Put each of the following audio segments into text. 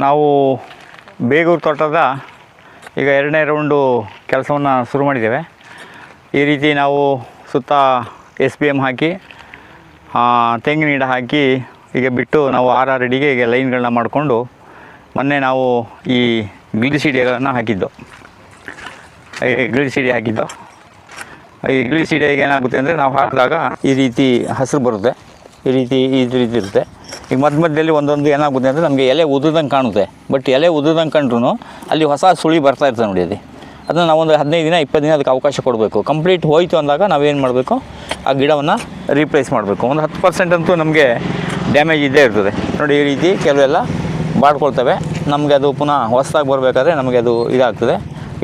ನಾವು ಬೇಗೂರು ತೋಟದ ಈಗ ಎರಡನೇ ರೌಂಡು ಕೆಲಸವನ್ನು ಶುರು ಮಾಡಿದ್ದೇವೆ. ಈ ರೀತಿ ನಾವು ಸುತ್ತ ಎಸ್ ಬಿ ಎಂ ಹಾಕಿ ತೆಂಗಿನ ಗಿಡ ಹಾಕಿ ಈಗ ಬಿಟ್ಟು ನಾವು ಆರ್ ಆರ್ ಅಡಿಗೆ ಈಗ ಲೈನ್ಗಳನ್ನ ಮಾಡಿಕೊಂಡು ಮೊನ್ನೆ ನಾವು ಈ ಗ್ಲಿಸಿಡಿಗಳನ್ನು ಹಾಕಿದ್ದು. ಈ ಗ್ಲಿಸಿಡಿ ಹಾಕಿದ್ದು. ಈ ಗಿಳಿಸಿಡಿಯಾಗಿ ಏನಾಗುತ್ತೆ ಅಂದರೆ ನಾವು ಹಾಕಿದಾಗ ಈ ರೀತಿ ಹಸಿರು ಬರುತ್ತೆ. ಈ ರೀತಿ ಈ ರೀತಿ ಇರುತ್ತೆ. ಈಗ ಮಧ್ಯ ಮಧ್ಯದಲ್ಲಿ ಒಂದೊಂದು ಏನಾಗುತ್ತೆ ಅಂದರೆ ನಮಗೆ ಎಲೆ ಉದುರ್ದಂಗೆ ಕಾಣುತ್ತೆ. ಬಟ್ ಎಲೆ ಉದುರ್ದಂಗೆ ಕಂಡ್ರೂ ಅಲ್ಲಿ ಹೊಸ ಸುಳಿ ಬರ್ತಾ ಇರ್ತದೆ ನೋಡಿ ಅದು ಅದನ್ನು ನಾವೊಂದು ಹದಿನೈದು ದಿನ, ಇಪ್ಪತ್ತು ದಿನ ಅದಕ್ಕೆ ಅವಕಾಶ ಕೊಡಬೇಕು. ಕಂಪ್ಲೀಟ್ ಹೋಯಿತು ಅಂದಾಗ ನಾವೇನು ಮಾಡಬೇಕು? ಆ ಗಿಡವನ್ನು ರೀಪ್ಲೇಸ್ ಮಾಡಬೇಕು. ಒಂದು ಹತ್ತು ಪರ್ಸೆಂಟ್ ಅಂತೂ ನಮಗೆ ಡ್ಯಾಮೇಜ್ ಇದ್ದೇ ಇರ್ತದೆ. ನೋಡಿ ಈ ರೀತಿ ಕೆಲವೆಲ್ಲ ಬಾಡ್ಕೊಳ್ತವೆ. ನಮಗೆ ಅದು ಪುನಃ ಹೊಸದಾಗಿ ಬರಬೇಕಾದ್ರೆ ನಮಗೆ ಅದು ಇದಾಗ್ತದೆ.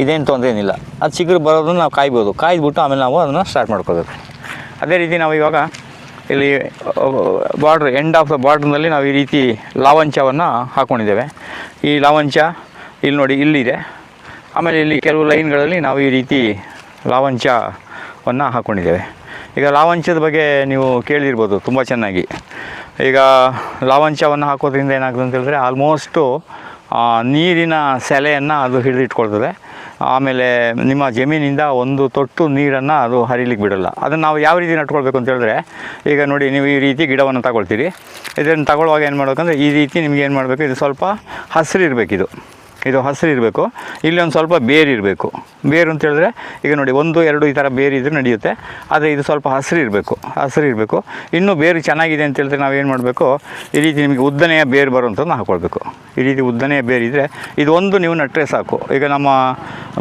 ಇದೇನು ತೊಂದರೆ ಏನಿಲ್ಲ. ಅದು ಚಿಗುರು ಬರೋದನ್ನು ನಾವು ಕಾಯ್ಬೋದು. ಕಾಯ್ದುಬಿಟ್ಟು ಆಮೇಲೆ ನಾವು ಅದನ್ನು ಸ್ಟಾರ್ಟ್ ಮಾಡ್ಕೋಬೇಕು ಅದೇ ರೀತಿ ನಾವು ಇವಾಗ ಇಲ್ಲಿ ಬಾರ್ಡ್ರ್ ಎಂಡ್ ಆಫ್ ದ ಬಾರ್ಡ್ರ್ನಲ್ಲಿ ನಾವು ಈ ರೀತಿ ಲಾವಂಚವನ್ನು ಹಾಕ್ಕೊಂಡಿದ್ದೇವೆ ಈ ಲಾವಂಚ ಇಲ್ಲಿ ನೋಡಿ ಇಲ್ಲಿದೆ. ಆಮೇಲೆ ಇಲ್ಲಿ ಕೆಲವು ಲೈನ್ಗಳಲ್ಲಿ ನಾವು ಈ ರೀತಿ ಲಾವಂಚವನ್ನು ಹಾಕ್ಕೊಂಡಿದ್ದೇವೆ ಈಗ ಲಾವಂಚದ ಬಗ್ಗೆ ನೀವು ಕೇಳಿರ್ಬೋದು ತುಂಬ ಚೆನ್ನಾಗಿ. ಈಗ ಲಾವಂಚವನ್ನು ಹಾಕೋದ್ರಿಂದ ಏನಾಗ್ತದೆ ಅಂತ ಹೇಳಿದ್ರೆ ಆಲ್ಮೋಸ್ಟು ನೀರಿನ ಸೆಲೆಯನ್ನು ಅದು ಹಿಡಿದಿಟ್ಕೊಳ್ತದೆ. ಆಮೇಲೆ ನಿಮ್ಮ ಜಮೀನಿಂದ ಒಂದು ತೊಟ್ಟು ನೀರನ್ನು ಅದು ಹರಿಲಿಕ್ಕೆ ಬಿಡೋಲ್ಲ. ಅದನ್ನು ನಾವು ಯಾವ ರೀತಿ ನಟ್ಕೊಳ್ಬೇಕು ಅಂತ ಹೇಳಿದ್ರೆ, ಈಗ ನೋಡಿ ನೀವು ಈ ರೀತಿ ಗಿಡವನ್ನು ತಗೊಳ್ತೀರಿ. ಇದನ್ನು ತಗೊಳ್ಳುವಾಗ ಏನು ಮಾಡಬೇಕಂದ್ರೆ, ಈ ರೀತಿ ನಿಮ್ಗೆ ಏನು ಮಾಡಬೇಕು, ಇದು ಸ್ವಲ್ಪ ಹಸಿರು ಇರಬೇಕಿದು ಇದು ಹಸಿರು ಇರಬೇಕು. ಇಲ್ಲಿ ಒಂದು ಸ್ವಲ್ಪ ಬೇರು ಇರಬೇಕು. ಬೇರು ಅಂತ ಹೇಳಿದ್ರೆ, ಈಗ ನೋಡಿ, ಒಂದು, ಎರಡು ಈ ಥರ ಬೇರು ಇದ್ರೆ ನಡೆಯುತ್ತೆ. ಆದರೆ ಇದು ಸ್ವಲ್ಪ ಹಸಿರು ಇರಬೇಕು. ಹಸಿರು ಇರಬೇಕು. ಇನ್ನೂ ಬೇರು ಚೆನ್ನಾಗಿದೆ ಅಂತ ಹೇಳಿದ್ರೆ ನಾವೇನು ಮಾಡಬೇಕು? ಈ ರೀತಿ ನಿಮಗೆ ಉದ್ದನೆಯ ಬೇರು ಬರುವಂಥದ್ದು ಹಾಕ್ಕೊಳ್ಬೇಕು ಈ ರೀತಿ ಉದ್ದನೆಯ ಬೇರು ಇದ್ದರೆ ಇದು ಒಂದು ನೀವು ನಟ್ಟರೆ ಸಾಕು. ಈಗ ನಮ್ಮ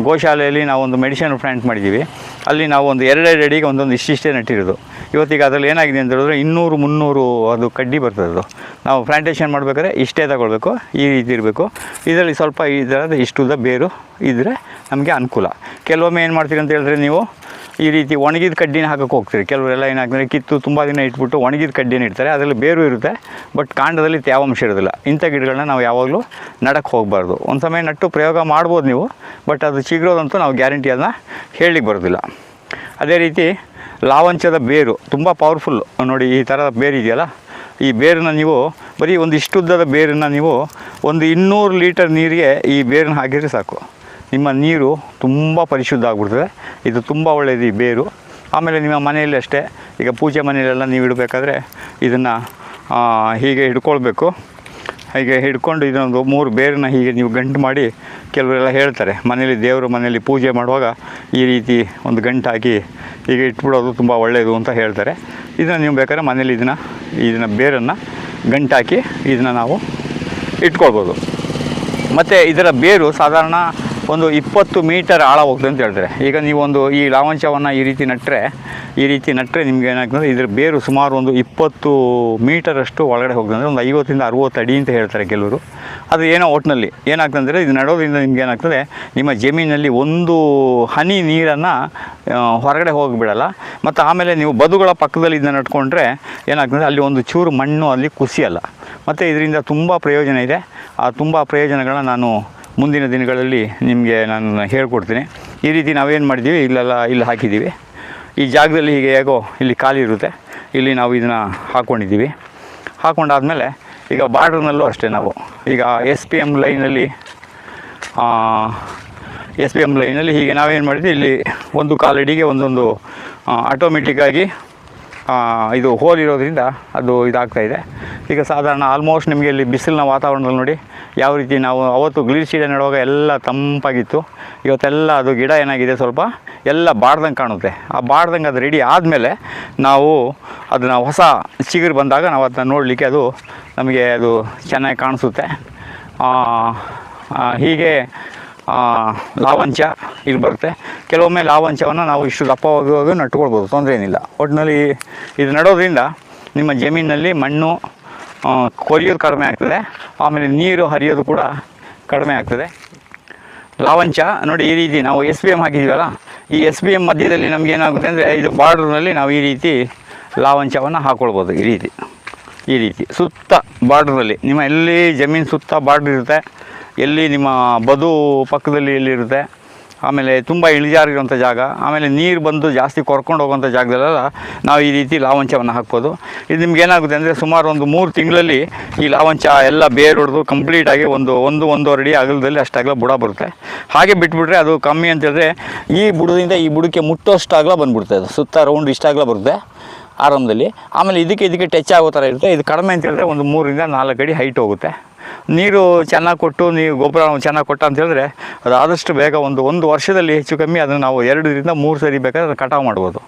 ಗೋಶಾಲೆಯಲ್ಲಿ ನಾವು ಒಂದು ಮೆಡಿಸಿನ್ ಫ್ರಾಂಟ್ ಮಾಡಿದ್ದೀವಿ ಅಲ್ಲಿ ನಾವು ಒಂದು ಎರಡೆರಡು ಅಡಿಗೆ ಒಂದೊಂದು ಇಷ್ಟಿಷ್ಟೇ ನಟ್ಟಿರೋದು. ಇವತ್ತಿಗೆ ಅದರಲ್ಲಿ ಏನಾಗಿದೆ ಅಂತ ಹೇಳಿದ್ರೆ ಇನ್ನೂರು, ಮುನ್ನೂರು ಅದು ಕಡ್ಡಿ ಬರ್ತದೆ ಅದು. ನಾವು ಪ್ಲಾಂಟೇಷನ್ ಮಾಡಬೇಕಾದ್ರೆ ಇಷ್ಟೇ ತಗೊಳ್ಬೇಕು. ಈ ರೀತಿ ಇರಬೇಕು. ಇದರಲ್ಲಿ ಸ್ವಲ್ಪ ಈ ಥರದ ಇಷ್ಟುದ ಬೇರು ಇದ್ದರೆ ನಮಗೆ ಅನುಕೂಲ. ಕೆಲವೊಮ್ಮೆ ಏನು ಮಾಡ್ತೀರಿ ಅಂತ ಹೇಳಿದ್ರೆ ನೀವು ಈ ರೀತಿ ಒಣಗಿದ ಕಡ್ಡಿನ ಹಾಕಕ್ಕೆ ಹೋಗ್ತೀರಿ. ಕೆಲವರೆಲ್ಲ ಏನಾಗ್ತದೆ ಕಿತ್ತು ತುಂಬ ದಿನ ಇಟ್ಬಿಟ್ಟು ಒಣಗಿದ ಕಡ್ಡಿನ ಇಡ್ತಾರೆ. ಅದರಲ್ಲಿ ಬೇರು ಇರುತ್ತೆ, ಬಟ್ ಕಾಂಡದಲ್ಲಿ ತೇವಾಂಶ ಇರೋದಿಲ್ಲ. ಇಂಥ ಗಿಡಗಳನ್ನ ನಾವು ಯಾವಾಗಲೂ ನಡಕ್ಕೆ ಹೋಗಬಾರ್ದು. ಒಂದು ಸಮಯ ನಟ್ಟು ಪ್ರಯೋಗ ಮಾಡ್ಬೋದು ನೀವು, ಬಟ್ ಅದು ಚಿಗುರೋದಂತೂ ನಾವು ಗ್ಯಾರಂಟಿ ಅದನ್ನ ಹೇಳಲಿಕ್ಕೆ ಬರೋದಿಲ್ಲ. ಅದೇ ರೀತಿ ಲಾವಂಚದ ಬೇರು ತುಂಬ ಪವರ್ಫುಲ್ ನೋಡಿ ಈ ಥರದ ಬೇರು ಇದೆಯಲ್ಲ ಈ ಬೇರನ್ನ ನೀವು ಬರೀ ಒಂದು ಇಷ್ಟುದ್ದದ ಬೇರನ್ನು ನೀವು ಒಂದು ಇನ್ನೂರು ಲೀಟರ್ ನೀರಿಗೆ ಈ ಬೇರನ್ನ ಹಾಕಿದರೆ ಸಾಕು. ನಿಮ್ಮ ನೀರು ತುಂಬ ಪರಿಶುದ್ಧ ಆಗಿಬಿಡ್ತದೆ. ಇದು ತುಂಬ ಒಳ್ಳೆಯದು ಈ ಬೇರು. ಆಮೇಲೆ ನಿಮ್ಮ ಮನೆಯಲ್ಲಿ ಅಷ್ಟೇ, ಈಗ ಪೂಜೆ ಮನೆಯಲ್ಲೆಲ್ಲ ನೀವು ಇಡಬೇಕಾದ್ರೆ ಇದನ್ನು ಹೀಗೆ ಹಿಡ್ಕೊಳ್ಬೇಕು. ಹೀಗೆ ಹಿಡ್ಕೊಂಡು ಇದೊಂದು ಮೂರು ಬೇರನ್ನ ಹೀಗೆ ನೀವು ಗಂಟು ಮಾಡಿ ಕೆಲವರೆಲ್ಲ ಹೇಳ್ತಾರೆ. ಮನೇಲಿ ದೇವರು ಮನೆಯಲ್ಲಿ ಪೂಜೆ ಮಾಡುವಾಗ ಈ ರೀತಿ ಒಂದು ಗಂಟು ಹಾಕಿ ಹೀಗೆ ಇಟ್ಬಿಡೋದು ತುಂಬ ಒಳ್ಳೆಯದು ಅಂತ ಹೇಳ್ತಾರೆ. ಇದನ್ನು ನೀವು ಬೇಕಾದ್ರೆ ಮನೇಲಿ ಇದನ್ನು ಇದನ್ನು ಬೇರನ್ನು ಗಂಟು ಹಾಕಿ ಇದನ್ನು ನಾವು ಇಟ್ಕೊಳ್ಬೋದು. ಮತ್ತು ಇದರ ಬೇರು ಸಾಧಾರಣ ಒಂದು ಇಪ್ಪತ್ತು ಮೀಟರ್ ಆಳ ಹೋಗ್ತದೆ ಅಂತ ಹೇಳ್ತಾರೆ. ಈಗ ನೀವೊಂದು ಈ ಲಾವಂಚವನ್ನು ಈ ರೀತಿ ನಟ್ಟರೆ ಈ ರೀತಿ ನಟ್ಟರೆ ನಿಮ್ಗೆ ಏನಾಗ್ತದೆ ಇದ್ರ ಬೇರು ಸುಮಾರು ಒಂದು ಇಪ್ಪತ್ತು ಮೀಟರಷ್ಟು ಒಳಗಡೆ ಹೋಗ್ತದೆ ಅಂದರೆ ಒಂದು ಐವತ್ತರಿಂದ ಅರುವತ್ತು ಅಡಿ ಅಂತ ಹೇಳ್ತಾರೆ ಕೆಲವರು. ಅದು ಏನೋ ಒಟ್ಟಿನಲ್ಲಿ ಏನಾಗ್ತದೆ ಅಂದರೆ ಇದು ನಡೋದ್ರಿಂದ ನಿಮ್ಗೆ ಏನಾಗ್ತದೆ, ನಿಮ್ಮ ಜಮೀನಲ್ಲಿ ಒಂದು ಹನಿ ನೀರನ್ನು ಹೊರಗಡೆ ಹೋಗಿಬಿಡಲ್ಲ. ಮತ್ತು ಆಮೇಲೆ ನೀವು ಬದುಗಳ ಪಕ್ಕದಲ್ಲಿ ಇದನ್ನ ನಟ್ಕೊಂಡ್ರೆ ಏನಾಗ್ತದೆ ಅಲ್ಲಿ ಒಂದು ಚೂರು ಮಣ್ಣು ಅಲ್ಲಿ ಕುಸಿಯಲ್ಲ. ಮತ್ತು ಇದರಿಂದ ತುಂಬ ಪ್ರಯೋಜನ ಇದೆ. ಆ ತುಂಬ ಪ್ರಯೋಜನಗಳನ್ನ ನಾನು ಮುಂದಿನ ದಿನಗಳಲ್ಲಿ ನಿಮಗೆ ನಾನು ಹೇಳ್ಕೊಡ್ತೀನಿ. ಈ ರೀತಿ ನಾವೇನು ಮಾಡಿದ್ದೀವಿ, ಇಲ್ಲೆಲ್ಲ ಇಲ್ಲಿ ಹಾಕಿದ್ದೀವಿ. ಈ ಜಾಗದಲ್ಲಿ ಹೀಗೆ ಹೇಗೋ ಇಲ್ಲಿ ಖಾಲಿ ಇರುತ್ತೆ. ಇಲ್ಲಿ ನಾವು ಇದನ್ನು ಹಾಕ್ಕೊಂಡಿದ್ದೀವಿ ಹಾಕ್ಕೊಂಡಾದ್ಮೇಲೆ ಈಗ ಬಾರ್ಡ್ರ್ನಲ್ಲೂ ಅಷ್ಟೇ ನಾವು. ಈಗ ಎಸ್ ಪಿ ಎಂ ಲೈನಲ್ಲಿ ಎಸ್ ಪಿ ಎಂ ಲೈನಲ್ಲಿ ಹೀಗೆ ನಾವೇನು ಮಾಡಿದ್ವಿ, ಇಲ್ಲಿ ಒಂದು ಕಾಲಡಿಗೆ ಒಂದೊಂದು ಆಟೋಮೆಟಿಕ್ಕಾಗಿ ಇದು ಹೋಲ್ ಇರೋದ್ರಿಂದ ಅದು ಇದಾಗ್ತಾ ಇದೆ. ಈಗ ಸಾಧಾರಣ ಆಲ್ಮೋಸ್ಟ್ ನಿಮಗೆ ಇಲ್ಲಿ ಬಿಸಿಲಿನ ವಾತಾವರಣದಲ್ಲಿ ನೋಡಿ ಯಾವ ರೀತಿ ನಾವು ಅವತ್ತು ಗ್ಲೀರ್ಸೀಡೆ ನೆಡುವಾಗ ಎಲ್ಲ ತಂಪಾಗಿತ್ತು. ಇವತ್ತೆಲ್ಲ ಅದು ಗಿಡ ಏನಾಗಿದೆ ಸ್ವಲ್ಪ ಎಲ್ಲ ಬಾಡ್ದಂಗೆ ಕಾಣುತ್ತೆ. ಆ ಬಾಡ್ದಂಗೆ ಅದು ರೆಡಿ ಆದಮೇಲೆ ನಾವು ಅದನ್ನು ಹೊಸ ಚಿಗುರು ಬಂದಾಗ ನಾವು ಅದನ್ನ ನೋಡಲಿಕ್ಕೆ ಅದು ನಮಗೆ ಅದು ಚೆನ್ನಾಗಿ ಕಾಣಿಸುತ್ತೆ. ಹೀಗೆ ಲಾವಂಚ ಇಲ್ಲಿ ಬರುತ್ತೆ. ಕೆಲವೊಮ್ಮೆ ಲಾವಂಚವನ್ನು ನಾವು ಇಷ್ಟು ದಪ್ಪವಾಗುವಾಗ ನಟ್ಕೊಳ್ಬೋದು ತೊಂದರೆ ಏನಿಲ್ಲ ಒಟ್ಟಿನಲ್ಲಿ ಇದು ನಡೋದ್ರಿಂದ ನಿಮ್ಮ ಜಮೀನಿನಲ್ಲಿ ಮಣ್ಣು ಕೊರಿಯೋದು ಕಡಿಮೆ ಆಗ್ತದೆ. ಆಮೇಲೆ ನೀರು ಹರಿಯೋದು ಕೂಡ ಕಡಿಮೆ ಆಗ್ತದೆ. ಲಾವಂಚ, ನೋಡಿ ಈ ರೀತಿ ನಾವು ಎಸ್ ಬಿ ಎಂ ಹಾಕಿದ್ದೀವಲ್ಲ, ಈ ಎಸ್ ಬಿ ಎಂ ಮಧ್ಯದಲ್ಲಿ ನಮ್ಗೆ ಏನಾಗುತ್ತೆ ಅಂದರೆ ಇದು ಬಾರ್ಡ್ರ್ನಲ್ಲಿ ನಾವು ಈ ರೀತಿ ಲಾವಂಚವನ್ನು ಹಾಕ್ಕೊಳ್ಬೋದು ಈ ರೀತಿ. ಈ ರೀತಿ. ಸುತ್ತ ಬಾರ್ಡ್ರಲ್ಲಿ ನಿಮ್ಮ ಎಲ್ಲಿ ಜಮೀನು ಸುತ್ತ ಬಾರ್ಡ್ರ್ ಇರುತ್ತೆ, ಎಲ್ಲಿ ನಿಮ್ಮ ಬದು ಪಕ್ಕದಲ್ಲಿ ಎಲ್ಲಿರುತ್ತೆ ಆಮೇಲೆ ತುಂಬ ಇಳಿಜಾರಿರುವಂಥ ಜಾಗ, ಆಮೇಲೆ ನೀರು ಬಂದು ಜಾಸ್ತಿ ಕೊರ್ಕೊಂಡು ಹೋಗುವಂಥ ಜಾಗದಲ್ಲೆಲ್ಲ ನಾವು ಈ ರೀತಿ ಲಾವಂಚವನ್ನು ಹಾಕ್ಬೋದು. ಇದು ನಿಮ್ಗೆ ಏನಾಗುತ್ತೆ ಅಂದರೆ ಸುಮಾರು ಒಂದು ಮೂರು ತಿಂಗಳಲ್ಲಿ ಈ ಲಾವಂಚ ಎಲ್ಲ ಬೇರು ಹೊಡೆದು ಕಂಪ್ಲೀಟಾಗಿ ಒಂದು ಒಂದು, ಒಂದೂವರೆ ಅಡಿ ಅಗಲದಲ್ಲಿ ಅಷ್ಟಾಗಲ ಬುಡ ಬರುತ್ತೆ. ಹಾಗೆ ಬಿಟ್ಬಿಟ್ರೆ ಅದು ಕಮ್ಮಿ ಅಂತೇಳಿದ್ರೆ ಈ ಬುಡದಿಂದ ಈ ಬುಡಕ್ಕೆ ಮುಟ್ಟೋಷ್ಟಾಗಲ ಬಂದ್ಬಿಡುತ್ತೆ ಅದು ಸುತ್ತ ರೌಂಡ್ ಇಷ್ಟಾಗಲ ಬರುತ್ತೆ. ಆರಂಭದಲ್ಲಿ. ಆಮೇಲೆ ಇದಕ್ಕೆ ಇದಕ್ಕೆ ಟಚ್ ಆಗೋ ಥರ ಇರುತ್ತೆ. ಇದು ಕಡಿಮೆ ಅಂತ ಹೇಳಿದ್ರೆ ಒಂದು ಮೂರಿಂದ ನಾಲ್ಕು ಅಡಿ ಹೈಟ್ ಹೋಗುತ್ತೆ. ನೀರು ಚೆನ್ನಾಗಿ ಕೊಟ್ಟು ನೀವು ಗೊಬ್ಬರ ಚೆನ್ನಾಗಿ ಕೊಟ್ಟ ಅಂತ ಹೇಳಿದ್ರೆ ಅದು ಆದಷ್ಟು ಬೇಗ ಒಂದು ಒಂದು ವರ್ಷದಲ್ಲಿ ಹೆಚ್ಚು ಕಮ್ಮಿ ಅದನ್ನು ನಾವು ಎರಡರಿಂದ ಮೂರು ಸರಿ ಬೇಕಾದ್ರೆ ಕಟಾವು ಮಾಡ್ಬೋದು.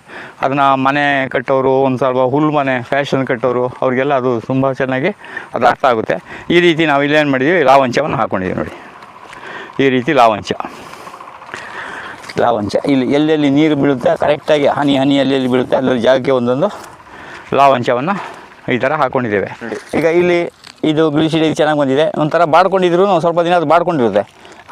ಅದನ್ನು ಮನೆ ಕಟ್ಟೋರು, ಒಂದು ಸ್ವಲ್ಪ ಹುಲ್ಲು ಮನೆ ಫ್ಯಾಷನ್ ಕಟ್ಟೋರು, ಅವರಿಗೆಲ್ಲ ಅದು ತುಂಬ ಚೆನ್ನಾಗಿ ಅದು ಅರ್ಥ ಆಗುತ್ತೆ. ಈ ರೀತಿ ನಾವು ಇಲ್ಲೇನು ಮಾಡಿದ್ದೀವಿ ಲಾವಂಚವನ್ನು ಹಾಕ್ಕೊಂಡಿದ್ದೀವಿ ನೋಡಿ. ಈ ರೀತಿ ಲಾವಂಚ. ಲಾವಂಚ ಇಲ್ಲಿ ಎಲ್ಲೆಲ್ಲಿ ನೀರು ಬೀಳುತ್ತೆ ಕರೆಕ್ಟಾಗಿ ಹನಿ ಹನಿ ಎಲ್ಲೆಲ್ಲಿ ಬೀಳುತ್ತೆ ಅಲ್ಲಲ್ಲಿ ಜಾಗಕ್ಕೆ ಒಂದೊಂದು ಲಾವಂಚವನ್ನು ಈ ಥರ ಹಾಕ್ಕೊಂಡಿದ್ದೇವೆ ಈಗ ಇಲ್ಲಿ ಇದು ಬಿಳಿಸಿಡಿ ಚೆನ್ನಾಗಿ ಬಂದಿದೆ. ಒಂಥರ ಬಾಡ್ಕೊಂಡಿದ್ರು ಸ್ವಲ್ಪ ದಿನ ಅದು ಬಾಡ್ಕೊಂಡಿರುತ್ತೆ.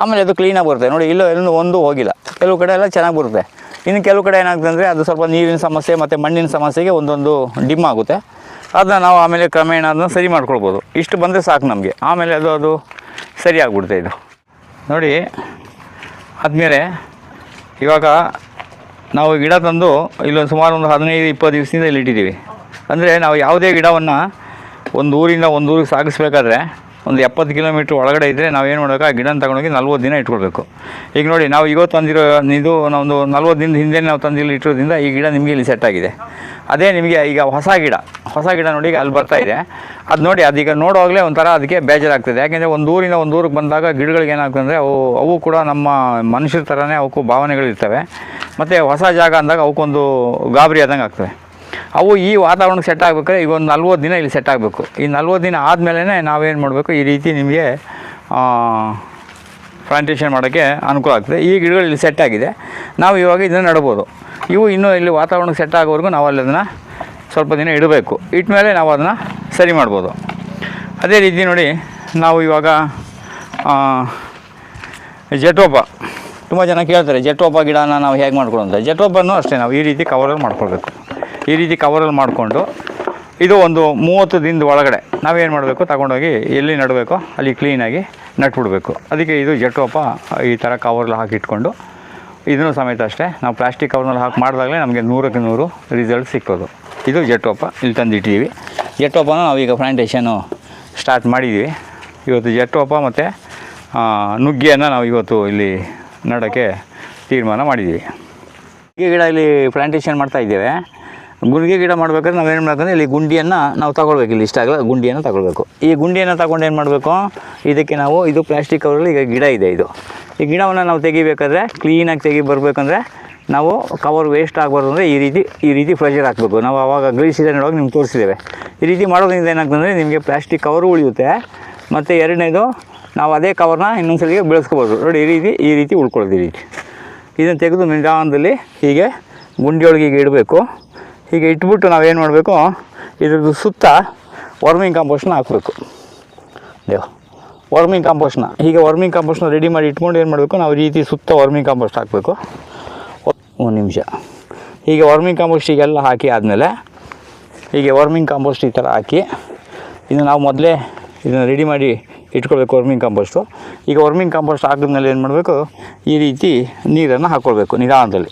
ಆಮೇಲೆ ಅದು ಕ್ಲೀನಾಗಿ ಬರುತ್ತೆ. ನೋಡಿ, ಇಲ್ಲೋ ಎಲ್ಲೂ ಒಂದು ಹೋಗಿಲ್ಲ. ಕೆಲವು ಕಡೆ ಎಲ್ಲ ಚೆನ್ನಾಗಿ ಬರುತ್ತೆ. ಇನ್ನು ಕೆಲವು ಕಡೆ ಏನಾಗುತ್ತೆ ಅಂದರೆ ಅದು ಸ್ವಲ್ಪ ನೀರಿನ ಸಮಸ್ಯೆ ಮತ್ತು ಮಣ್ಣಿನ ಸಮಸ್ಯೆಗೆ ಒಂದೊಂದು ಡಿಮ್ ಆಗುತ್ತೆ. ಅದನ್ನ ನಾವು ಆಮೇಲೆ ಕ್ರಮೇಣ ಅದನ್ನ ಸರಿ ಮಾಡ್ಕೊಳ್ಬೋದು. ಇಷ್ಟು ಬಂದರೆ ಸಾಕು ನಮಗೆ. ಆಮೇಲೆ ಅದು ಅದು ಸರಿ ಆಗ್ಬಿಡುತ್ತೆ ಇದು. ನೋಡಿ ಆದಮೇಲೆ ಇವಾಗ ನಾವು ಗಿಡ ತಂದು ಇಲ್ಲೊಂದು ಸುಮಾರು ಒಂದು ಹದಿನೈದು, ಇಪ್ಪತ್ತು ದಿವಸದಿಂದ ಇಲ್ಲಿ ಇಟ್ಟಿದ್ದೀವಿ. ಅಂದರೆ ನಾವು ಯಾವುದೇ ಗಿಡವನ್ನು ಒಂದು ಊರಿಂದ ಒಂದು ಊರಿಗೆ ಸಾಗಿಸ್ಬೇಕಾದ್ರೆ ಒಂದು ಎಪ್ಪತ್ತು ಕಿಲೋಮೀಟ್ರ್ ಒಳಗಡೆ ಇದ್ದರೆ ಏನು ಮಾಡಬೇಕು? ಆ ಗಿಡನ ತಗೊಂಡೋಗಿ ನಲ್ವತ್ತು ದಿನ ಇಟ್ಕೊಳ್ಬೇಕು. ಈಗ ನೋಡಿ, ನಾವು ಇವತ್ತು ತಂದಿರೋ ಇದು ನಾವೊಂದು ನಲ್ವತ್ತು ದಿನದ ಹಿಂದೆ ನಾವು ತಂದಿಲ್ಲಿ ಇಟ್ಟಿರೋದ್ರಿಂದ ಈ ಗಿಡ ನಿಮಗೆ ಇಲ್ಲಿ ಸೆಟ್ ಆಗಿದೆ. ಅದೇ ನಿಮಗೆ ಈಗ ಹೊಸ ಗಿಡ ಹೊಸ ಗಿಡ ನೋಡಿ ಅಲ್ಲಿ ಬರ್ತಾ ಇದೆ. ಅದು ನೋಡಿ ಅದೀಗ ನೋಡುವಾಗಲೇ ಒಂಥರ ಅದಕ್ಕೆ ಬೇಜಾರಾಗ್ತದೆ. ಯಾಕೆಂದರೆ ಒಂದು ಊರಿಂದ ಒಂದು ಊರಿಗೆ ಬಂದಾಗ ಗಿಡಗಳಿಗೆ ಏನಾಗ್ತದೆ ಅಂದರೆ ಅವು ಅವು ಕೂಡ ನಮ್ಮ ಮನುಷ್ಯರ ಥರನೇ ಅವಕ್ಕೂ ಭಾವನೆಗಳಿರ್ತವೆ ಮತ್ತು ಹೊಸ ಜಾಗ ಅಂದಾಗ ಅವಕ್ಕೊಂದು ಗಾಬರಿ ಆದಂಗೆ ಆಗ್ತವೆ ಅವು ಈ ವಾತಾವರಣಕ್ಕೆ ಸೆಟ್ ಆಗಬೇಕಾದ್ರೆ ಈಗ ಒಂದು ನಲ್ವತ್ತು ದಿನ ಇಲ್ಲಿ ಸೆಟ್ ಆಗಬೇಕು. ಈ ನಲ್ವತ್ತು ದಿನ ಆದಮೇಲೆ ನಾವೇನು ಮಾಡಬೇಕು? ಈ ರೀತಿ ನಿಮಗೆ ಪ್ಲಾಂಟೇಷನ್ ಮಾಡೋಕ್ಕೆ ಅನುಕೂಲ ಆಗ್ತದೆ. ಈ ಗಿಡಗಳು ಇಲ್ಲಿ ಸೆಟ್ ಆಗಿದೆ. ನಾವು ಇವಾಗ ಇದನ್ನು ನೆಡ್ಬೋದು. ಇವು ಇನ್ನೂ ಇಲ್ಲಿ ವಾತಾವರಣಕ್ಕೆ ಸೆಟ್ ಆಗೋವರೆಗೂ ನಾವು ಅಲ್ಲಿ ಅದನ್ನು ಸ್ವಲ್ಪ ದಿನ ಇಡಬೇಕು. ಇಟ್ಮೇಲೆ ನಾವು ಅದನ್ನು ಸರಿ ಮಾಡ್ಬೋದು. ಅದೇ ರೀತಿ ನೋಡಿ, ನಾವು ಇವಾಗ ಜೆಟೋಪ ತುಂಬ ಜನ ಕೇಳ್ತಾರೆ ಜೆಟೋಪ ಗಿಡನ ನಾವು ಹೇಗೆ ಮಾಡ್ಕೊಳ್ಳೋ ಅಂತ. ಜೆಟೋಪನ್ನು ಅಷ್ಟೇ ನಾವು ಈ ರೀತಿ ಕವರಲ್ಲಿ ಮಾಡ್ಕೊಳ್ಬೇಕು. ಈ ರೀತಿ ಕವರಲ್ಲಿ ಮಾಡಿಕೊಂಡು, ಇದು ಒಂದು ಮೂವತ್ತು ದಿನದ ಒಳಗಡೆ ನಾವೇನು ಮಾಡಬೇಕು, ತಗೊಂಡೋಗಿ ಎಲ್ಲಿ ನೆಡಬೇಕೋ, ಅಲ್ಲಿ ಕ್ಲೀನಾಗಿ ನಟ್ಬಿಡ್ಬೇಕು. ಅದಕ್ಕೆ ಇದು ಜೆಟೋಪ ಈ ಥರ ಕವರಲ್ಲಿ ಹಾಕಿಟ್ಕೊಂಡು ಇದನ್ನು ಸಮೇತ ಅಷ್ಟೇ ನಾವು ಪ್ಲಾಸ್ಟಿಕ್ ಕವರ್ನಲ್ಲಿ ಹಾಕಿ ಮಾಡಿದಾಗಲೇ ನಮಗೆ ನೂರಕ್ಕೆ ನೂರು ರಿಸಲ್ಟ್ ಸಿಕ್ಕೋದು ಇದು ಜೆಟೋಪ, ಇಲ್ಲಿ ತಂದಿಟ್ಟಿದ್ದೀವಿ. ಜೆಟೋಪನ ನಾವೀಗ ಪ್ಲಾಂಟೇಷನು ಸ್ಟಾರ್ಟ್ ಮಾಡಿದ್ದೀವಿ. ಇವತ್ತು ಜೆಟೋಪ ಮತ್ತು ನುಗ್ಗೆಯನ್ನು ನಾವು ಇವತ್ತು ಇಲ್ಲಿ ನೆಡೋಕ್ಕೆ ತೀರ್ಮಾನ ಮಾಡಿದ್ದೀವಿ. ನುಗ್ಗೆ ಗಿಡ ಇಲ್ಲಿ ಪ್ಲಾಂಟೇಷನ್ ಮಾಡ್ತಾ ಇದ್ದೇವೆ. ಗುಂಡಿಗೆ ಗಿಡ ನಾವು ಏನು ಮಾಡ್ಬೇಕಂದ್ರೆ ಇಲ್ಲಿ ಗುಂಡಿಯನ್ನು ನಾವು ತಗೊಳ್ಬೇಕು. ಇಲ್ಲಿ ಇಷ್ಟ ಆಗಲ್ಲ, ಗುಂಡಿಯನ್ನು ತಗೊಳ್ಬೇಕು. ಈ ಗುಂಡಿಯನ್ನು ತಗೊಂಡು ಏನು ಮಾಡಬೇಕು? ಇದಕ್ಕೆ ನಾವು, ಇದು ಪ್ಲಾಸ್ಟಿಕ್ ಕವರಲ್ಲಿ ಈಗ ಗಿಡ ಇದೆ ಇದು. ಈ ಗಿಡವನ್ನು ನಾವು ತೆಗಿಬೇಕಾದ್ರೆ ಕ್ಲೀನಾಗಿ ತೆಗಿ ಬರಬೇಕಂದ್ರೆ ನಾವು ಕವರ್ ವೇಸ್ಟ್ ಆಗಬಾರ್ದು ಅಂದರೆ ಈ ರೀತಿ ಈ ರೀತಿ ಪ್ರೆಷರ್ ಹಾಕಬೇಕು. ನಾವು ಆವಾಗ ಗ್ರೀಸಿದೆ ನೋಡೋಕೆ ನಿಮ್ಗೆ ತೋರಿಸಿದ್ದೇವೆ. ಈ ರೀತಿ ಮಾಡೋದ್ರಿಂದ ಏನಾಗ್ತಂದರೆ ನಿಮಗೆ ಪ್ಲಾಸ್ಟಿಕ್ ಕವರು ಉಳಿಯುತ್ತೆ. ಮತ್ತು ಎರಡನೇದು, ನಾವು ಅದೇ ಕವರ್ನ ಇನ್ನೊಂದು ಸಲಿಗೆ ಬೆಳೆಸ್ಕೋಬೋದು. ನೋಡಿ, ಈ ರೀತಿ ಈ ರೀತಿ ಉಳ್ಕೊಳ್ಳೋದು ಈ ರೀತಿ. ಇದನ್ನು ತೆಗೆದು ನಿಧಾನದಲ್ಲಿ ಹೀಗೆ ಗುಂಡಿಯೊಳಗೆ ಹೀಗೆ ಇಡಬೇಕು. ಹೀಗೆ ಇಟ್ಬಿಟ್ಟು ನಾವೇನು ಮಾಡಬೇಕು? ಇದ್ರದ್ದು ಸುತ್ತ ವಾರ್ಮಿಂಗ್ ಕಾಂಪೋಸ್ಟ್ನ ಹಾಕಬೇಕು. ದೇವ್ ವಾರ್ಮಿಂಗ್ ಕಾಂಪೋಸ್ಟ್ನ ಹೀಗೆ ವಾರ್ಮಿಂಗ್ ಕಾಂಪೋಸ್ಟ್ನ ರೆಡಿ ಮಾಡಿ ಇಟ್ಕೊಂಡು ಏನು ಮಾಡಬೇಕು? ನಾವು ಈ ರೀತಿ ಸುತ್ತ ವಾರ್ಮಿಂಗ್ ಕಾಂಪೋಸ್ಟ್ ಹಾಕಬೇಕು. ಒಂದು ನಿಮಿಷ. ಹೀಗೆ ವರ್ಮಿಂಗ್ ಕಾಂಪೋಸ್ಟ್ ಹೀಗೆಲ್ಲ ಹಾಕಿ ಆದಮೇಲೆ, ಹೀಗೆ ವರ್ಮಿಂಗ್ ಕಾಂಪೋಸ್ಟ್ ಈ ಥರ ಹಾಕಿ ಇದು ನಾವು ಮೊದಲೇ ಇದನ್ನು ರೆಡಿ ಮಾಡಿ ಇಟ್ಕೊಳ್ಬೇಕು ವರ್ಮಿಂಗ್ ಕಾಂಪೋಸ್ಟು ಈಗ ವರ್ಮಿಂಗ್ ಕಾಂಪೋಸ್ಟ್ ಹಾಕಿದ್ಮೇಲೆ ಏನು ಮಾಡಬೇಕು? ಈ ರೀತಿ ನೀರನ್ನು ಹಾಕ್ಕೊಳ್ಬೇಕು ನಿಧಾನದಲ್ಲಿ.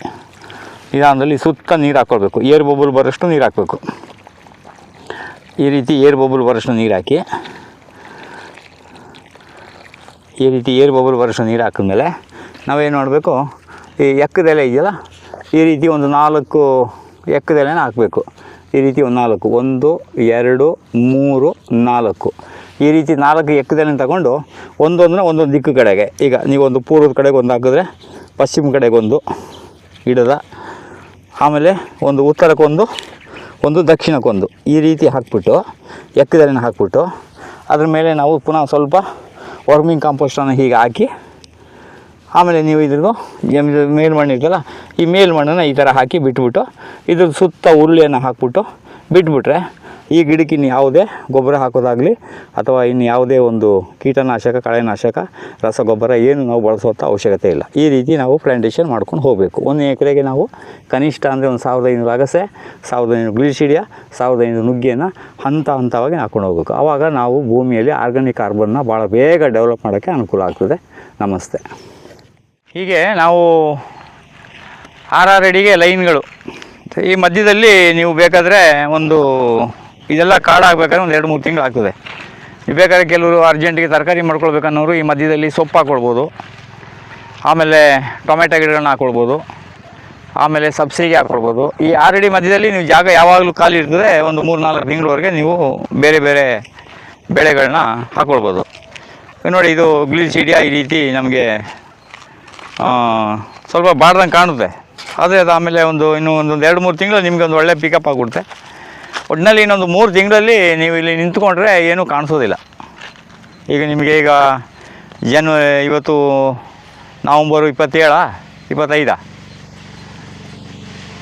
ನಿಧಾನದಲ್ಲಿ ಸುತ್ತ ನೀರು ಹಾಕ್ಕೊಳ್ಬೇಕು ಏರ್ ಬಬಲ್ ಬರೋಷ್ಟು ನೀರು ಹಾಕಬೇಕು. ಈ ರೀತಿ ಏರ್ ಬಬಲ್ ಬರೋಷ್ಟು ನೀರು ಹಾಕಿ, ಈ ರೀತಿ ಏರ್ ಬಬಲ್ ಬರೋಷ್ಟು ನೀರು ಹಾಕಿದ್ಮೇಲೆ ನಾವೇನು ಮಾಡಬೇಕು? ಈ ಎಕ್ಕದೆಲೆ ಇದೆಯಲ್ಲ ಈ ರೀತಿ ಒಂದು ನಾಲ್ಕು ಎಕ್ಕದೆಲೆನ ಹಾಕಬೇಕು. ಈ ರೀತಿ ಒಂದು ನಾಲ್ಕು, ಒಂದು, ಎರಡು, ಮೂರು, ನಾಲ್ಕು. ಈ ರೀತಿ ನಾಲ್ಕು ಎಕ್ಕದೆಲೆ ತಗೊಂಡು ಒಂದೊಂದನ್ನ ಒಂದೊಂದು ದಿಕ್ಕು ಕಡೆಗೆ. ಈಗ ನೀವು ಒಂದು ಪೂರ್ವದ ಕಡೆಗೆ ಒಂದು ಹಾಕಿದ್ರೆ ಪಶ್ಚಿಮ ಕಡೆಗೆ ಒಂದು ಗಿಡದ, ಆಮೇಲೆ ಒಂದು ಉತ್ತರಕ್ಕೊಂದು, ಒಂದು ದಕ್ಷಿಣಕ್ಕೊಂದು. ಈ ರೀತಿ ಹಾಕ್ಬಿಟ್ಟು ಎಕ್ಕದೆಲೆನ ಹಾಕ್ಬಿಟ್ಟು, ಅದ್ರ ಮೇಲೆ ನಾವು ಪುನಃ ಸ್ವಲ್ಪ ವರ್ಮಿಂಗ್ ಕಾಂಪೋಸ್ಟನ್ನು ಹೀಗೆ ಹಾಕಿ ಆಮೇಲೆ ನೀವು ಇದ್ರದ್ದು ಏನ್ ಇದು ಮೇಲ್ಮಣ್ಣು ಇರ್ತಲ್ಲ ಈ ಮೇಲ್ಮಣ್ಣನ್ನು ಈ ಥರ ಹಾಕಿ ಬಿಟ್ಬಿಟ್ಟು ಇದ್ರ ಸುತ್ತ ಉರುಳಿಯನ್ನು ಹಾಕ್ಬಿಟ್ಟು ಬಿಟ್ಬಿಟ್ರೆ, ಈ ಗಿಡಕ್ಕೆ ಇನ್ನು ಯಾವುದೇ ಗೊಬ್ಬರ ಹಾಕೋದಾಗಲಿ, ಅಥವಾ ಇನ್ನು ಯಾವುದೇ ಒಂದು ಕೀಟನಾಶಕ, ಕಳೆನಾಶಕ, ರಸಗೊಬ್ಬರ ಏನು ನಾವು ಬಳಸುವಂಥ ಅವಶ್ಯಕತೆ ಇಲ್ಲ. ಈ ರೀತಿ ನಾವು ಪ್ಲಾಂಟೇಷನ್ ಮಾಡ್ಕೊಂಡು ಹೋಗಬೇಕು. ಒಂದು ಎಕರೆಗೆ ನಾವು ಕನಿಷ್ಠ ಅಂದರೆ ಒಂದು ಸಾವಿರದ ಐನೂರು ಅಗಸೆ, ಸಾವಿರದ ಐನೂರು ಗ್ಲಿಸಿಡಿಯ ಸಾವಿರದ ಐನೂರು ನುಗ್ಗೆಯನ್ನು ಹಂತ ಹಂತವಾಗಿ ಹಾಕ್ಕೊಂಡು ಹೋಗಬೇಕು. ಆವಾಗ ನಾವು ಭೂಮಿಯಲ್ಲಿ ಆರ್ಗಾನಿಕ್ ಕಾರ್ಬನ್ನ ಭಾಳ ಬೇಗ ಡೆವಲಪ್ ಮಾಡೋಕ್ಕೆ ಅನುಕೂಲ ಆಗ್ತದೆ. ನಮಸ್ತೆ. ಹೀಗೆ ನಾವು ಆರ್ ಆರ್ ಅಡಿಗೆ ಲೈನ್ಗಳು. ಈ ಮಧ್ಯದಲ್ಲಿ ನೀವು ಬೇಕಾದರೆ ಒಂದು ಇದೆಲ್ಲ ಕಾಡಾಗಬೇಕಾದ್ರೆ ಒಂದು ಎರಡು ಮೂರು ತಿಂಗಳು ಆಗ್ತದೆ ನೀವು ಬೇಕಾದ್ರೆ ಕೆಲವರು ಅರ್ಜೆಂಟಿಗೆ ತರಕಾರಿ ಮಾಡ್ಕೊಳ್ಬೇಕನ್ನೋರು ಈ ಮಧ್ಯದಲ್ಲಿ ಸೊಪ್ಪು ಹಾಕ್ಕೊಳ್ಬೋದು ಆಮೇಲೆ ಟೊಮೆಟೊ ಗಿಡಗಳನ್ನ ಹಾಕ್ಕೊಳ್ಬೋದು ಆಮೇಲೆ ಸಬ್ಸಿಡಿಗೆ ಹಾಕ್ಕೊಳ್ಬೋದು ಈ ಆರಡಿ ಮಧ್ಯದಲ್ಲಿ ನೀವು ಜಾಗ ಯಾವಾಗಲೂ ಖಾಲಿ ಇರ್ತದೆ, ಒಂದು ಮೂರು ನಾಲ್ಕು ತಿಂಗಳವರೆಗೆ ನೀವು ಬೇರೆ ಬೇರೆ ಬೆಳೆಗಳನ್ನ ಹಾಕ್ಕೊಳ್ಬೋದು ನೋಡಿ ಇದು ಗ್ಲಿಸಿಡಿಯಾ ಈ ರೀತಿ ನಮಗೆ ಸ್ವಲ್ಪ ಬಾಡ್ದಂಗೆ ಕಾಣುತ್ತೆ. ಅದೇ ಅದು ಆಮೇಲೆ ಒಂದು ಇನ್ನೂ ಒಂದೊಂದು ಎರಡು ಮೂರು ತಿಂಗಳು ನಿಮಗೆ ಒಂದು ಒಳ್ಳೆ ಪಿಕಪ್ ಆಗಿಬಿಡುತ್ತೆ. ಒಟ್ಟಿನಲ್ಲಿ ಇನ್ನೊಂದು ಮೂರು ತಿಂಗಳಲ್ಲಿ ನೀವು ಇಲ್ಲಿ ನಿಂತ್ಕೊಂಡ್ರೆ ಏನೂ ಕಾಣಿಸೋದಿಲ್ಲ. ಈಗ ನಿಮಗೆ ಈಗ ಜನ, ಇವತ್ತು ನವಂಬರು ಇಪ್ಪತ್ತೇಳ, ಇಪ್ಪತ್ತೈದ.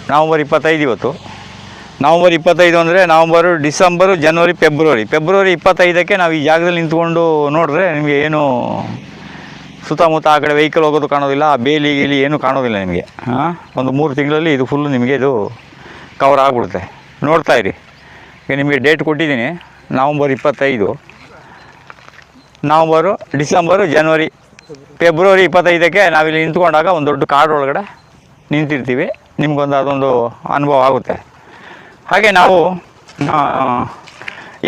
ನವಂಬರ್ ಇಪ್ಪತ್ತೈದು ಇವತ್ತು. ನವಂಬರ್ ಇಪ್ಪತ್ತೈದು ಅಂದರೆ ನವಂಬರು, ಡಿಸೆಂಬರು, ಜನವರಿ, ಫೆಬ್ರವರಿ. ಫೆಬ್ರವರಿ ಇಪ್ಪತ್ತೈದಕ್ಕೆ ನಾವು ಈ ಜಾಗದಲ್ಲಿ ನಿಂತ್ಕೊಂಡು ನೋಡಿದ್ರೆ ನಿಮಗೆ ಏನು ಸುತ್ತಮುತ್ತ ಆ ಕಡೆ ವೆಹಿಕಲ್ ಹೋಗೋದು ಕಾಣೋದಿಲ್ಲ ಆ ಬೇಲಿ ಗೀಲಿ ಏನೂ ಕಾಣೋದಿಲ್ಲ ನಿಮಗೆ. ಹಾಂ? ಒಂದು ಮೂರು ತಿಂಗಳಲ್ಲಿ ಇದು ಫುಲ್ಲು ನಿಮಗೆ ಇದು ಕವರ್ ಆಗಿಬಿಡುತ್ತೆ. ನೋಡ್ತಾ ಇರಿ. ಈಗ ನಿಮಗೆ ಡೇಟ್ ಕೊಟ್ಟಿದ್ದೀನಿ ನವಂಬರ್ ಇಪ್ಪತ್ತೈದು. ನವಂಬರು ಡಿಸೆಂಬರು ಜನವರಿ ಫೆಬ್ರವರಿ ಇಪ್ಪತ್ತೈದಕ್ಕೆ ನಾವಿಲ್ಲಿ ನಿಂತ್ಕೊಂಡಾಗ ಒಂದು ದೊಡ್ಡ ಕಾರ್ಡ್ ಒಳಗಡೆ ನಿಂತಿರ್ತೀವಿ. ನಿಮಗೊಂದು ಅದೊಂದು ಅನುಭವ ಆಗುತ್ತೆ. ಹಾಗೆ ನಾವು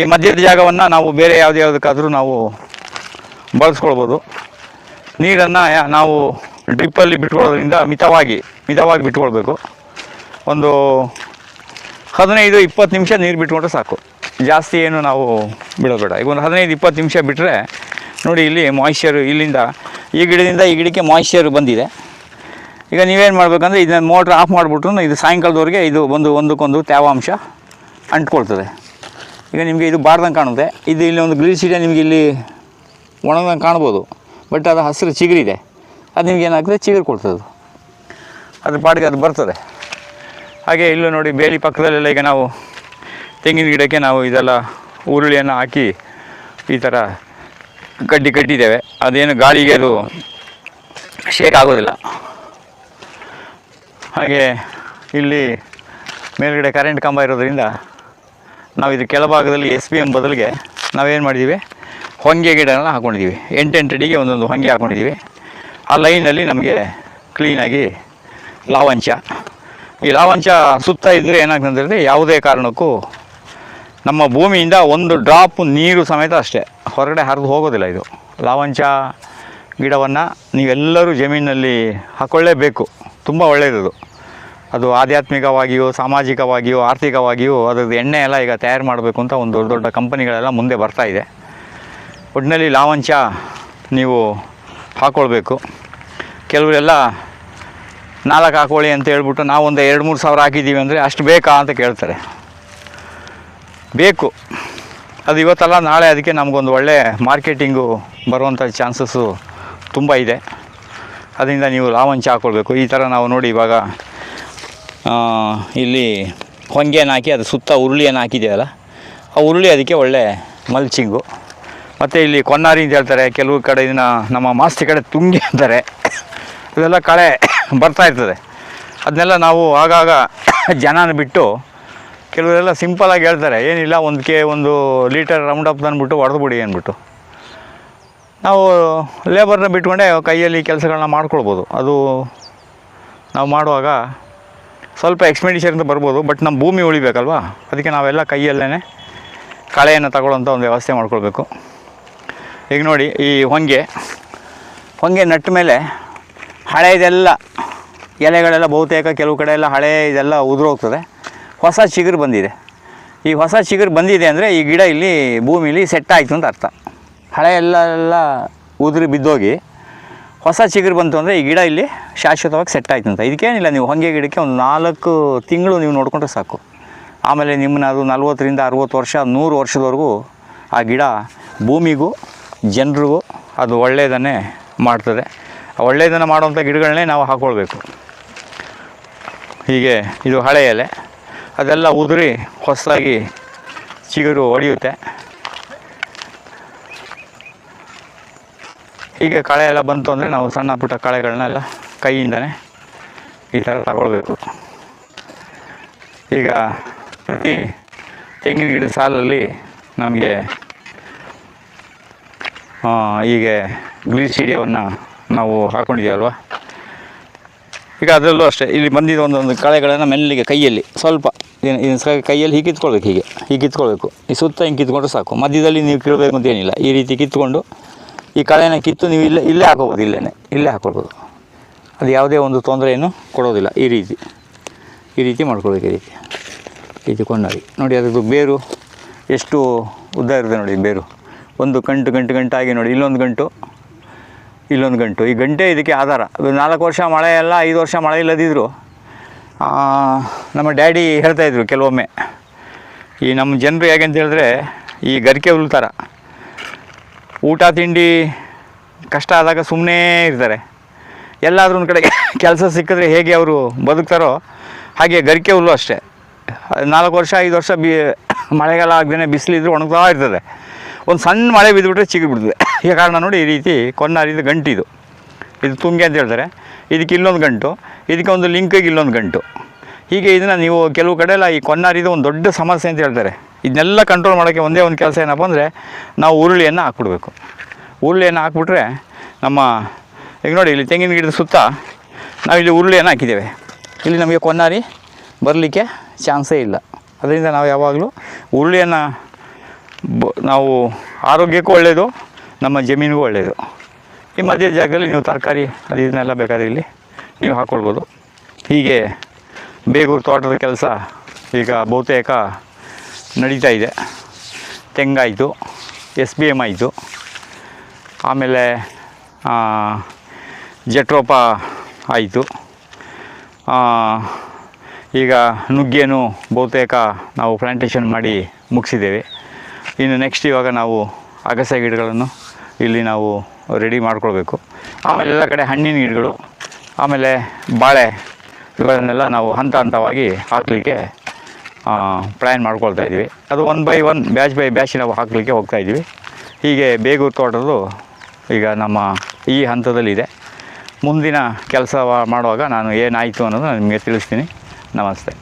ಈ ಮಧ್ಯದ ಜಾಗವನ್ನು ನಾವು ಬೇರೆ ಯಾವುದೇ ಯಾವುದಕ್ಕಾದರೂ ನಾವು ಬಳಸ್ಕೊಳ್ಬೋದು. ನೀರನ್ನು ನಾವು ಡ್ರಿಪ್ಪಲ್ಲಿ ಬಿಟ್ಕೊಳ್ಳೋದ್ರಿಂದ ಮಿತವಾಗಿ ಮಿತವಾಗಿ ಬಿಟ್ಕೊಳ್ಬೇಕು. ಒಂದು ಹದಿನೈದು, ಇಪ್ಪತ್ತು ನಿಮಿಷ ನೀರು ಬಿಟ್ಕೊಂಡ್ರೆ ಸಾಕು. ಜಾಸ್ತಿ ಏನು ನಾವು ಬಿಡೋದು ಬೇಡ. ಈಗ ಒಂದು ಹದಿನೈದು, ಇಪ್ಪತ್ತು ನಿಮಿಷ ಬಿಟ್ಟರೆ ನೋಡಿ ಇಲ್ಲಿ ಮಾಯ್ಶ್ಚರು ಇಲ್ಲಿಂದ, ಈ ಗಿಡದಿಂದ ಈ ಗಿಡಕ್ಕೆ ಮಾಯ್ಶ್ಚರ್ ಬಂದಿದೆ. ಈಗ ನೀವೇನು ಮಾಡಬೇಕಂದ್ರೆ ಇದನ್ನ ಮೋಟ್ರ್ ಆಫ್ ಮಾಡಿಬಿಟ್ರು ಇದು ಸಾಯಂಕಾಲದವರೆಗೆ ಇದು ಒಂದು ಒಂದಕ್ಕೊಂದು ತೇವಾಂಶ ಅಂಟ್ಕೊಳ್ತದೆ. ಈಗ ನಿಮಗೆ ಇದು ಬಾರ್ದಂಗೆ ಕಾಣುತ್ತೆ. ಇದು ಇಲ್ಲಿ ಒಂದು ಗ್ಲೀಸಿಡೆ ನಿಮಗೆ ಇಲ್ಲಿ ಒಣದಂಗೆ ಕಾಣ್ಬೋದು. ಬಟ್ ಅದು ಹಸಿರು ಚಿಗುರಿದೆ. ಅದು ನಿಮ್ಗೆ ಏನಾಗ್ತದೆ? ಚಿಗುರು ಕೊಡ್ತದೆ ಅದು. ಪಾಡಿಗೆ ಅದು ಬರ್ತದೆ. ಹಾಗೆ ಇಲ್ಲೂ ನೋಡಿ ಬೇಲಿ ಪಕ್ಕದಲ್ಲೆಲ್ಲ ಈಗ ನಾವು ತೆಂಗಿನ ಗಿಡಕ್ಕೆ ನಾವು ಇದೆಲ್ಲ ಉರುಳಿಯನ್ನು ಹಾಕಿ ಈ ಥರ ಕಡ್ಡಿ ಕಟ್ಟಿದ್ದೇವೆ. ಅದೇನು ಗಾಳಿಗೆ ಅದು ಶೇಕ್ ಆಗೋದಿಲ್ಲ. ಹಾಗೆ ಇಲ್ಲಿ ಮೇಲ್ಗಡೆ ಕರೆಂಟ್ ಕಂಬ ಇರೋದ್ರಿಂದ ನಾವು ಇದು ಕೆಳಭಾಗದಲ್ಲಿ ಎಸ್ ಬಿ ಎಂ ಬದಲಿಗೆ ನಾವೇನು ಮಾಡಿದ್ದೀವಿ? ಹೊಂಗೆ ಗಿಡನ ಹಾಕ್ಕೊಂಡಿದ್ದೀವಿ ಎಂಟೆಂಟು ಅಡಿಗೆ ಒಂದೊಂದು ಹೊಂಗೆ ಹಾಕ್ಕೊಂಡಿದ್ದೀವಿ ಆ ಲೈನಲ್ಲಿ ನಮಗೆ ಕ್ಲೀನಾಗಿ ಲಾವಂಚ. ಈ ಲಾವಂಚ ಸುತ್ತ ಇದ್ದರೆ ಏನಾಗ್ತದೆ ಅಂದರೆ ಯಾವುದೇ ಕಾರಣಕ್ಕೂ ನಮ್ಮ ಭೂಮಿಯಿಂದ ಒಂದು ಡ್ರಾಪ್ ನೀರು ಸಮೇತ ಅಷ್ಟೇ. ಹೊರಗಡೆ ಹರಿದು ಹೋಗೋದಿಲ್ಲ ಇದು. ಲಾವಂಚ ಗಿಡವನ್ನು ನೀವೆಲ್ಲರೂ ಜಮೀನಲ್ಲಿ ಹಾಕ್ಕೊಳ್ಳೇಬೇಕು ತುಂಬ ಒಳ್ಳೆಯದು ಅದು ಆಧ್ಯಾತ್ಮಿಕವಾಗಿಯೂ, ಸಾಮಾಜಿಕವಾಗಿಯೂ, ಆರ್ಥಿಕವಾಗಿಯೂ, ಅದರದ್ದು ಎಣ್ಣೆ ಎಲ್ಲ ಈಗ ತಯಾರು ಮಾಡಬೇಕು ಅಂತ ಒಂದು ದೊಡ್ಡ ದೊಡ್ಡ ಕಂಪನಿಗಳೆಲ್ಲ ಮುಂದೆ ಬರ್ತಾ ಇದೆ. ಒಟ್ಟಿನಲ್ಲಿ ಲಾವಂಚ ನೀವು ಹಾಕ್ಕೊಳ್ಬೇಕು ಕೆಲವರೆಲ್ಲ ನಾಲ್ಕು ಹಾಕೊಳ್ಳಿ ಅಂತ ಹೇಳ್ಬಿಟ್ಟು ನಾವು ಒಂದು ಎರಡು ಮೂರು ಸಾವಿರ ಹಾಕಿದ್ದೀವಿ ಅಂದರೆ ಅಷ್ಟು ಬೇಕಾ ಅಂತ ಕೇಳ್ತಾರೆ. ಬೇಕು. ಅದು ಇವತ್ತಲ್ಲ, ನಾಳೆ ಅದಕ್ಕೆ ನಮಗೊಂದು ಒಳ್ಳೆ ಮಾರ್ಕೆಟಿಂಗು ಬರುವಂಥ ಚಾನ್ಸಸ್ಸು ತುಂಬ ಇದೆ. ಅದರಿಂದ ನೀವು ಲಾವಂಚ ಹಾಕ್ಕೊಳ್ಬೇಕು ಈ ಥರ ನಾವು ನೋಡಿ ಇವಾಗ ಇಲ್ಲಿ ಹೊಂಗೆಯನ್ನು ಹಾಕಿ, ಅದು ಸುತ್ತ ಉರುಳಿಯನ್ನು ಹಾಕಿದೆಯಲ್ಲ ಆ ಉರುಳಿ ಅದಕ್ಕೆ ಒಳ್ಳೆ ಮಲ್ಚಿಂಗು ಮತ್ತು ಇಲ್ಲಿ ಕೊನ್ನಾರಿ ಅಂತ ಹೇಳ್ತಾರೆ. ಕೆಲವು ಕಡೆ ಇದನ್ನು ನಮ್ಮ ಮಾಸ್ತಿ ಕಡೆ ತುಂಗಿ ಅಂತಾರೆ. ಇದೆಲ್ಲ ಕಳೆ ಬರ್ತಾ ಇರ್ತದೆ. ಅದನ್ನೆಲ್ಲ ನಾವು ಆಗಾಗ ಜನನ ಬಿಟ್ಟು ಕೆಲವರೆಲ್ಲ ಸಿಂಪಲಾಗಿ ಹೇಳ್ತಾರೆ. ಏನಿಲ್ಲ, ಒಂದು ಕೆ, ಒಂದು ಲೀಟರ್ ರೌಂಡ್ ಅಪ್ ತಂದುಬಿಟ್ಟು ಹೊಡೆದ್ಬಿಡಿ ಅಂದ್ಬಿಟ್ಟು. ನಾವು ಲೇಬರ್ನ ಬಿಟ್ಕೊಂಡೆ ಕೈಯಲ್ಲಿ ಕೆಲಸಗಳನ್ನ ಮಾಡ್ಕೊಳ್ಬೋದು. ಅದು ನಾವು ಮಾಡುವಾಗ ಸ್ವಲ್ಪ ಎಕ್ಸ್ಪೆಂಡಿಚರ್ ಅಂತ ಬರ್ಬೋದು ಬಟ್ ನಮ್ಮ ಭೂಮಿ ಉಳಿಬೇಕಲ್ವಾ? ಅದಕ್ಕೆ ನಾವೆಲ್ಲ ಕೈಯಲ್ಲೇ ಕಳೆಯನ್ನು ತಗೊಳ್ಳೋಂಥ ಒಂದು ವ್ಯವಸ್ಥೆ ಮಾಡ್ಕೊಳ್ಬೇಕು. ಈಗ ನೋಡಿ ಈ ಹೊಂಗೆ ಹೊಂಗೆ ನಟ್ಟ ಮೇಲೆ ಹಳೆಯದೆಲ್ಲ ಎಲೆಗಳೆಲ್ಲ ಬಹುತೇಕ ಕೆಲವು ಕಡೆ ಎಲ್ಲ ಹಳೆ ಇದೆಲ್ಲ ಉದುರೋಗ್ತದೆ ಹೊಸ ಚಿಗುರು ಬಂದಿದೆ. ಈ ಹೊಸ ಚಿಗುರು ಬಂದಿದೆ ಅಂದರೆ ಈ ಗಿಡ ಇಲ್ಲಿ ಭೂಮಿಲಿ ಸೆಟ್ ಆಯಿತು ಅಂತ ಅರ್ಥ. ಹಳೆ ಎಲ್ಲ ಎಲ್ಲ ಉದುರಿ ಬಿದ್ದೋಗಿ ಹೊಸ ಚಿಗುರು ಬಂತು ಅಂದರೆ ಈ ಗಿಡ ಇಲ್ಲಿ ಶಾಶ್ವತವಾಗಿ ಸೆಟ್ ಆಯ್ತು ಅಂತ. ಇದಕ್ಕೇನಿಲ್ಲ, ನೀವು ಹೊಂಗೆ ಗಿಡಕ್ಕೆ ಒಂದು ನಾಲ್ಕು ತಿಂಗಳು ನೀವು ನೋಡಿಕೊಂಡ್ರೆ ಸಾಕು. ಆಮೇಲೆ ನಿಮ್ಮನ್ನ ಅದು ನಲ್ವತ್ತರಿಂದ ಅರುವತ್ತು ವರ್ಷ, ನೂರು ವರ್ಷದವರೆಗೂ ಆ ಗಿಡ ಭೂಮಿಗೂ ಜನರಿಗೂ ಅದು ಒಳ್ಳೆಯದನ್ನೇ ಮಾಡ್ತದೆ. ಒಳ್ಳೆಯದನ್ನು ಮಾಡುವಂಥ ಗಿಡಗಳನ್ನೇ ನಾವು ಹಾಕ್ಕೊಳ್ಬೇಕು ಹೀಗೆ ಇದು ಹಳೆ ಎಲೆ. ಅದೆಲ್ಲ ಉದುರಿ ಹೊಸದಾಗಿ ಚಿಗುರು ಹೊಡೆಯುತ್ತೆ ಹೀಗೆ ಕಳೆ ಎಲ್ಲ ಬಂತು ಅಂದರೆ ನಾವು ಸಣ್ಣ ಪುಟ್ಟ ಕಳೆಗಳನ್ನೆಲ್ಲ ಕೈಯಿಂದನೇ ಈ ಥರ ತಗೊಳ್ಬೇಕು. ಈಗ ಪ್ರತಿ ತೆಂಗಿನ ಗಿಡ ಸಾಲಲ್ಲಿ ನಮಗೆ ಹೀಗೆ ಗ್ಲೀಸಿಡಿಯವನ್ನು ನಾವು ಹಾಕ್ಕೊಂಡಿದ್ದೀವಲ್ವ ಈಗ ಅದರಲ್ಲೂ ಅಷ್ಟೇ, ಇಲ್ಲಿ ಬಂದಿದ್ದ ಒಂದೊಂದು ಕಳೆಗಳನ್ನು ಮೆಲ್ಲಿಗೆ ಕೈಯಲ್ಲಿ, ಸ್ವಲ್ಪ ಕೈಯಲ್ಲಿ ಹೀಗೆ ಕಿತ್ಕೊಳ್ಬೇಕು ಹೀಗೆ ಹೀಗೆ ಕಿತ್ಕೊಳ್ಬೇಕು. ಈ ಸುತ್ತ ಹಿಂಗೆ ಕಿತ್ಕೊಂಡ್ರೆ ಸಾಕು. ಮಧ್ಯದಲ್ಲಿ ನೀವು ಕೀಳಬೇಕು ಅಂತ ಏನಿಲ್ಲ. ಈ ರೀತಿ ಕಿತ್ಕೊಂಡು, ಈ ಕಳೆನ ಕಿತ್ತು ನೀವು ಇಲ್ಲೇ ಇಲ್ಲೇ ಹಾಕೋಬೋದು ಇಲ್ಲೇ ಇಲ್ಲೇ ಹಾಕೊಳ್ಬೋದು. ಅದು ಯಾವುದೇ ಒಂದು ತೊಂದರೆಯನ್ನು ಕೊಡೋದಿಲ್ಲ. ಈ ರೀತಿ ಈ ರೀತಿ ಮಾಡ್ಕೊಳ್ಬೇಕು ಈ ರೀತಿ. ಈ ರೀತಿ ಕೊಂಡಾಗಿ ನೋಡಿ, ಅದರದ್ದು ಬೇರು ಎಷ್ಟು ಉದ್ದ ಇರುತ್ತೆ ನೋಡಿ, ಬೇರು. ಒಂದು ಗಂಟು ಗಂಟು ಗಂಟಾಗಿ ನೋಡಿ, ಇಲ್ಲೊಂದು ಗಂಟು ಇಲ್ಲೊಂದು ಗಂಟು. ಈ ಗಂಟೆ ಇದಕ್ಕೆ ಆಧಾರ. ನಾಲ್ಕು ವರ್ಷ ಮಳೆ ಎಲ್ಲ, ಐದು ವರ್ಷ ಮಳೆ ಇಲ್ಲದಿದ್ದರು ನಮ್ಮ ಡ್ಯಾಡಿ ಹೇಳ್ತಾಯಿದ್ರು ಕೆಲವೊಮ್ಮೆ, ಈ ನಮ್ಮ ಜನರು ಹೇಗೆ ಅಂತ ಹೇಳಿದ್ರೆ, ಈ ಗರಿಕೆ ಹುಲ್ಲು ಥರ ಊಟ, ತಿಂಡಿ ಕಷ್ಟ ಆದಾಗ ಸುಮ್ಮನೆ ಇರ್ತಾರೆ. ಎಲ್ಲಾದ್ರೂ ಒಂದು ಕಡೆ ಕೆಲಸ ಸಿಕ್ಕಿದ್ರೆ ಹೇಗೆ ಅವರು ಬದುಕ್ತಾರೋ ಹಾಗೆ ಗರಿಕೆ ಹುಲ್ಲು ಅಷ್ಟೇ. ನಾಲ್ಕು ವರ್ಷ, ಐದು ವರ್ಷ ಬಿ, ಮಳೆಗಾಲ ಆಗದೇ ಬಿಸಿಲಿದ್ರು ಒಣಗ್ತಾ ಇರ್ತದೆ. ಒಂದು ಸಣ್ಣ ಮಳೆ ಬಿದ್ದುಬಿಟ್ರೆ ಚಿಗಿಬಿಡ್ತದೆ ಈ ಕಾರಣ ನೋಡಿ ಈ ರೀತಿ ಕೊನ್ನಾರಿದ ಗಂಟು ಇದು ತುಂಗೆ ಅಂತ ಹೇಳ್ತಾರೆ. ಇದಕ್ಕೆ ಇಲ್ಲೊಂದು ಗಂಟು, ಇದಕ್ಕೆ ಒಂದು ಲಿಂಕಿಗೆ ಇಲ್ಲೊಂದು ಗಂಟು. ಹೀಗೆ ಇದನ್ನು ನೀವು ಕೆಲವು ಕಡೆ ಎಲ್ಲ ಈ ಕೊನ್ನಾರಿದು ಒಂದು ದೊಡ್ಡ ಸಮಸ್ಯೆ ಅಂತ ಹೇಳ್ತಾರೆ. ಇದನ್ನೆಲ್ಲ ಕಂಟ್ರೋಲ್ ಮಾಡೋಕ್ಕೆ ಒಂದೇ ಒಂದು ಕೆಲಸ ಏನಪ್ಪ ಅಂದರೆ ನಾವು ಉರುಳಿಯನ್ನು ಹಾಕ್ಬಿಡ್ಬೇಕು. ಉರುಳಿಯನ್ನು ಹಾಕ್ಬಿಟ್ರೆ ನಮ್ಮ, ಈಗ ನೋಡಿ ಇಲ್ಲಿ ತೆಂಗಿನ ಗಿಡದ ಸುತ್ತ ನಾವು ಇಲ್ಲಿ ಉರುಳಿಯನ್ನು ಹಾಕಿದ್ದೇವೆ. ಇಲ್ಲಿ ನಮಗೆ ಕೊನ್ನಾರಿ ಬರಲಿಕ್ಕೆ ಚಾನ್ಸೇ ಇಲ್ಲ. ಅದರಿಂದ ನಾವು ಯಾವಾಗಲೂ ಉರುಳಿಯನ್ನು ನಾವು ಆರೋಗ್ಯಕ್ಕೂ ಒಳ್ಳೆಯದು ನಮ್ಮ ಜಮೀನಿಗೂ ಒಳ್ಳೆಯದು ಈ ಮಧ್ಯ ಜಾಗದಲ್ಲಿ ನೀವು ತರಕಾರಿ, ಅದು ಇದನ್ನೆಲ್ಲ ಬೇಕಾದ್ರೆ ಇಲ್ಲಿ ನೀವು ಹಾಕ್ಕೊಳ್ಬೋದು ಹೀಗೆ ಬೇಗೂರು ತೋಟದ ಕೆಲಸ ಈಗ ಬಹುತೇಕ ನಡೀತಾ ಇದೆ. ತೆಂಗಾಯಿತು ಎಸ್ ಬಿ ಎಂ ಆಯಿತು. ಆಮೇಲೆ ಜಟ್ರೋಪ ಆಯಿತು. ಈಗ ನುಗ್ಗೇನು ಬಹುತೇಕ ನಾವು ಪ್ಲಾಂಟೇಷನ್ ಮಾಡಿ ಮುಗಿಸಿದ್ದೇವೆ. ಇನ್ನು ನೆಕ್ಸ್ಟ್ ಇವಾಗ ನಾವು ಅಗಸೆ ಗಿಡಗಳನ್ನು ಇಲ್ಲಿ ನಾವು ರೆಡಿ ಮಾಡ್ಕೊಳ್ಬೇಕು. ಆಮೇಲೆ ಎಲ್ಲ ಕಡೆ ಹಣ್ಣಿನ ಗಿಡಗಳು, ಆಮೇಲೆ ಬಾಳೆ ಇವುಗಳನ್ನೆಲ್ಲ ನಾವು ಹಂತ ಹಂತವಾಗಿ ಹಾಕಲಿಕ್ಕೆ ಪ್ಲ್ಯಾನ್ ಮಾಡ್ಕೊಳ್ತಾ ಇದ್ದೀವಿ. ಅದು one by one batch by batch ನಾವು ಹಾಕಲಿಕ್ಕೆ ಹೋಗ್ತಾ ಇದ್ದೀವಿ. ಹೀಗೆ ಬೇಗೂರು ತೋಟದ್ದು ಈಗ ನಮ್ಮ ಈ ಹಂತದಲ್ಲಿದೆ ಮುಂದಿನ ಕೆಲಸ ಮಾಡುವಾಗ ನಾನು ಏನಾಯಿತು ಅನ್ನೋದು ನಾನು ನಿಮಗೆ ತಿಳಿಸ್ತೀನಿ. ನಮಸ್ತೆ.